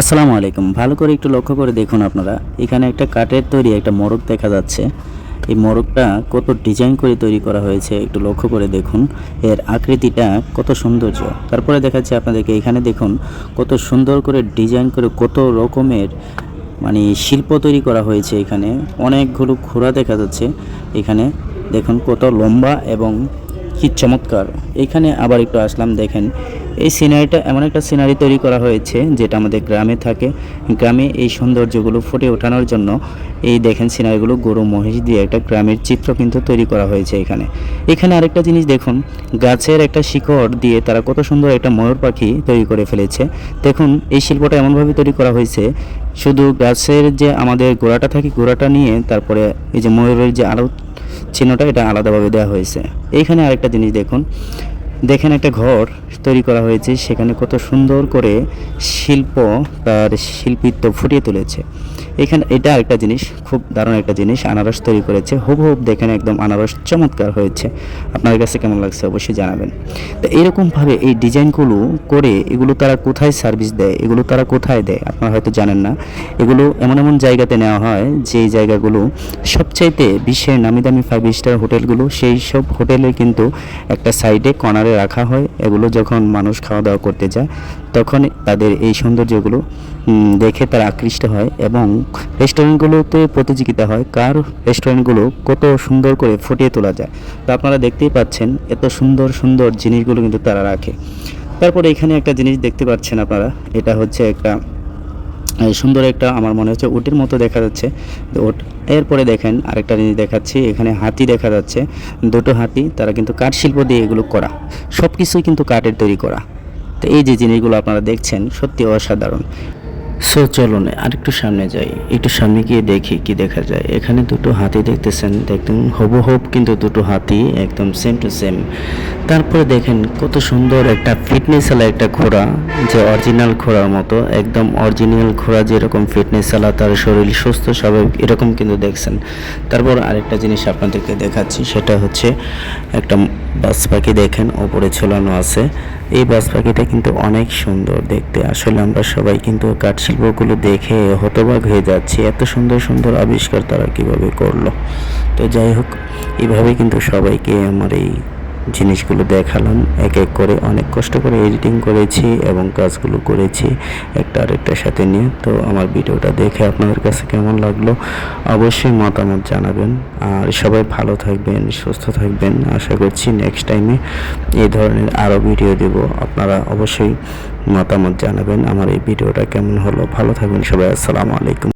আসসালামু আলাইকুম। ভালো করে একটু লক্ষ্য করে দেখুন আপনারা। এখানে একটা কাঠের তৈরি একটা মোরগ দেখা যাচ্ছে। এই মোরগটা কত ডিজাইন করে তৈরি করা হয়েছে একটু লক্ষ্য করে দেখুন। এর আকৃতিটা কত সৌন্দর্য। তারপরে দেখাচ্ছে আপনাদেরকে, এখানে দেখুন কত সুন্দর করে ডিজাইন করে কত রকমের মানে শিল্প তৈরি করা হয়েছে এখানে। অনেকগুলো ঘোড়া দেখা যাচ্ছে। এখানে দেখুন কত লম্বা এবং কি চমৎকার। এখানে আবার একটু আসলাম, দেখেন। এই সিনারিটা এমন একটা সিনারি তৈরি করা হয়েছে, যেটা আমাদের গ্রামে থাকে। গ্রামে এই সৌন্দর্যগুলো ফুটে ওঠানোর জন্য এই দেখেন সিনারিগুলো গরু মহিষ দিয়ে একটা গ্রামের চিত্র কিন্তু তৈরি করা হয়েছে এখানে। এখানে আরেকটা জিনিস দেখুন, গাছের একটা শিকড় দিয়ে তারা কত সুন্দর একটা ময়ূর পাখি তৈরি করে ফেলেছে। দেখুন, এই শিল্পটা এমনভাবে তৈরি করা হয়েছে, শুধু গাছের যে আমাদের গোড়াটা থাকে, গোড়াটা নিয়ে তারপরে এই যে ময়ূরের যে আরও চিহ্নটা, এটা আলাদাভাবে দেওয়া হয়েছে। এইখানে আরেকটা জিনিস দেখুন, দেখেন একটা ঘর তৈরি করা হয়েছে, সেখানে কত সুন্দর করে শিল্প তার শিল্পিত্ব ফুটিয়ে তুলেছে। এখানে এটা একটা জিনিস, খুব দারুণ একটা জিনিস, আনারস তৈরি করেছে। হুবহুব দেখেন একদম আনারস চমৎকার হয়েছে। আপনার কাছে কেমন লাগছে অবশ্যই জানাবেন। তো এরকমভাবে এই ডিজাইনগুলো করে এগুলো তারা কোথায় সার্ভিস দেয়, এগুলো তারা কোথায় দেয়, আপনারা হয়তো জানেন না। এগুলো এমন এমন জায়গাতে নেওয়া হয়, যেই জায়গাগুলো সবচাইতে বিশ্বের নামি দামি ফাইভ স্টার হোটেলগুলো, সেই সব হোটেলে কিন্তু একটা সাইডে কর্নারে রাখা হয়। এগুলো যখন মানুষ খাওয়া দাওয়া করতে যায়, তখন তাদের এই সৌন্দর্যগুলো দেখে তারা আকৃষ্ট হয় এবং রেস্টুরেন্টগুলোতে প্রতিযোগিতা হয় কার রেস্টুরেন্টগুলো কত সুন্দর করে ফুটিয়ে তোলা যায়। তো আপনারা দেখতেই পাচ্ছেন এত সুন্দর সুন্দর জিনিসগুলো কিন্তু তারা রাখে। তারপরে এখানে একটা জিনিস দেখতে পাচ্ছেন আপনারা, এটা হচ্ছে একটা সুন্দর একটা আমার মনে হচ্ছে উটের মতো দেখা যাচ্ছে। ওট, এরপরে দেখেন আরেকটা জিনিস দেখাচ্ছি, এখানে হাতি দেখা যাচ্ছে। দুটো হাতি, তারা কিন্তু কাঠ শিল্প দিয়ে এগুলো করা। সব কিছুই কিন্তু কাঠের তৈরি করা। তো এই যে জিনিসগুলো আপনারা দেখছেন, সত্যি অসাধারণ। সো চলো চলুন আরেকটু সামনে যাই। একটু সামনে গিয়ে দেখি কি দেখা যায়। এখানে দুটো হাতি দেখতেছেন। দেখতেন হবহব কিন্তু দুটো হাতি একদম সেম টু সেম তারপরে দেখেন কত সুন্দর একটা ফিটনেস আলা একটা ঘোড়া, যে অরিজিনাল ঘোড়ার মতো, একদম অরিজিনাল ঘোড়া যেরকম ফিটনেস আলা তার শরীর সুস্থ, স্বাভাবিক, এরকম কিন্তু দেখছেন। তারপর আরেকটা জিনিস আপনাদেরকে দেখাচ্ছি, সেটা হচ্ছে একটা বাস পাখি দেখেন, ওপরে ঝোলানো আছে। এই বাস পাখিটা কিন্তু অনেক সুন্দর দেখতে। আসলে আমরা সবাই কিন্তু কাঠ শিল্পগুলো দেখে হতবাক হয়ে যাচ্ছি। এত সুন্দর সুন্দর আবিষ্কার তারা কীভাবে করল? তো যাই হোক, এভাবে কিন্তু সবাইকে আমার এই জিনিসগুলো দেখালাম এক এক করে অনেক কষ্ট করে এডিটিং করেছি এবং কাজগুলো করেছি একটা আরেকটার সাথে নিয়ে। তো আমার ভিডিওটা দেখে আপনাদের কাছে কেমন লাগল অবশ্যই মতামত জানাবেন। আর সবাই ভালো থাকবেন, সুস্থ থাকবেন। আশা করছি নেক্সট টাইমে এই ধরনের আরও ভিডিও দেব। আপনারা অবশ্যই মতামত জানাবেন আমার এই ভিডিওটা কেমন হলো। ভালো থাকবেন সবাই, আসসালামু আলাইকুম।